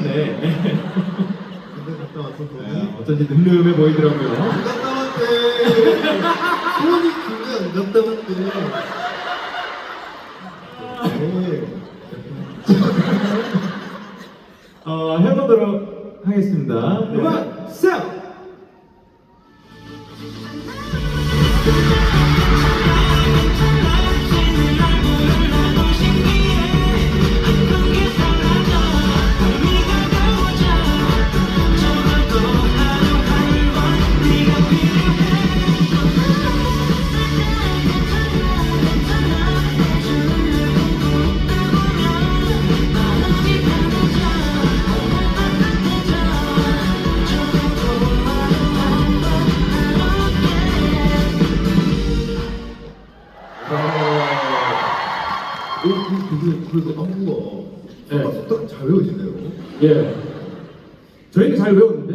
하셨네. 군대 갔다 와서 네, 어쩐지 늠름해 보이더라고요. 안 갔다 왔대. 돈이 군대 안 갔다 왔대. 네. 어, 해보도록 하겠습니다. 음악 시 작! 오, 근데 그래도 안무가 네. 딱 잘 외워지네요. 예. 저희는 잘 외웠는데.